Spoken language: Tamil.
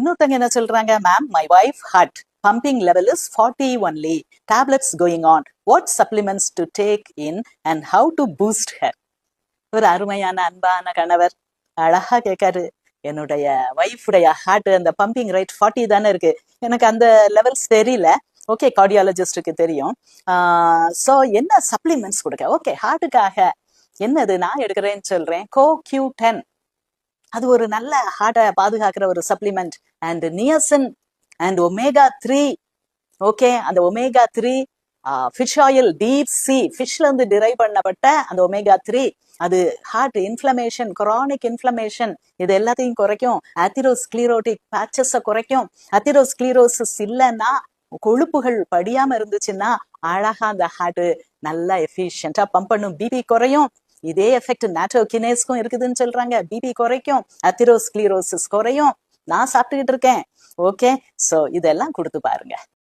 இன்னொருத்தங்க என்ன சொல்றாங்க ma'am my wife heart pumping level is forty only tablets going on what supplements to take in and how to boost her ஒரு அருமையான அன்பான கணவர். அழகா கேட்காரு. என்னுடைய ஒய்ஃபுடைய ஹார்ட் அந்த பம்பிங் ரேட் ஃபார்ட்டி தானே இருக்கு. எனக்கு அந்த லெவல்ஸ் தெரியல. ஓகே கார்டியாலஜிஸ்டுக்கு தெரியும். ஸோ என்ன சப்ளிமெண்ட்ஸ் கொடுக்க? ஓகே ஹார்ட்டுக்காக என்னது? நான் எடுக்கிறேன்னு சொல்றேன். கோ கியூ டென் அது ஒரு நல்ல ஹார்ட்டை பாதுகாக்கிற ஒரு supplement and niacin and omega three okay அந்த omega three fish oil deep sea ஃபிஷ்ல இருந்து டிரைவ் பண்ணப்பட்ட அந்த ஒமேகா த்ரீ அது ஹார்ட் இன்ஃப்ளமேஷன் குரானிக் இன்ஃப்ளமேஷன் இது எல்லாத்தையும் குறைக்கும். அத்திரோஸ்க்ளீரோட்டிக் பேச்சஸை குறைக்கும். அத்திரோஸ்க்ளீரோசிஸ் இல்லைன்னா கொழுப்புகள் படியாம இருந்துச்சுன்னா அழகா அந்த ஹார்ட் நல்லா எஃபிஷியன்டா பம்ப் பண்ணும். பிபி குறையும். இதே எஃபெக்ட் நாட்டோகினேஸ்க்கும் இருக்குதுன்னு சொல்றாங்க. பிபி குறைக்கும் அத்திரோஸ்கிளீரோசிஸ் குறையும். நான் சாப்பிட்டுக்கிட்டு இருக்கேன். ஓகே சோ இதெல்லாம் கொடுத்து பாருங்க.